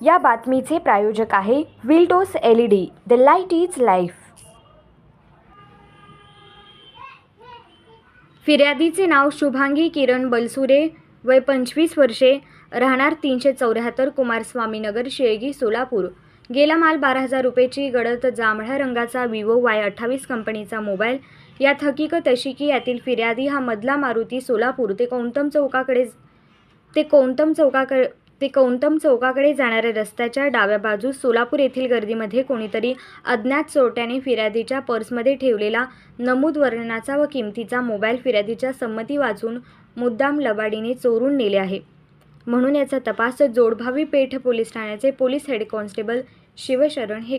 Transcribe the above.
या बातमीचे प्रायोजक आहे विल्डोस L E D the light is life फिर्यादीचे नाव शुभांगी किरण बलसुरे वय पंचवीस वर्षे राहणार तीनशे चौऱ्याहत्तर कुमारस्वामीनगर शेळगी सोलापूर. गेला माल बारा हजार रुपयेची गडद जांभळ्या रंगाचा विवो वाय अठ्ठावीस कंपनीचा मोबाईल. यात हकीकत अशी की यातील फिर्यादी हा मधला मारुती सोलापूर ते कोणतम चौकाकडे ते कोणतम चौकाकडे ते कौंतम चौकाकडे जाणाऱ्या रस्त्याच्या डाव्या बाजूस सोलापूर येथील गर्दीमध्ये कोणीतरी अज्ञात चोरट्याने फिर्यादीच्या पर्समध्ये ठेवलेला नमूद वर्णनाचा व किमतीचा मोबाईल फिर्यादीच्या संमती वाचून मुद्दाम लबाडीने चोरून नेले आहे. म्हणून याचा तपास जोडभावी पेठ पोलीस ठाण्याचे पोलीस हेड कॉन्स्टेबल शिवशरण हे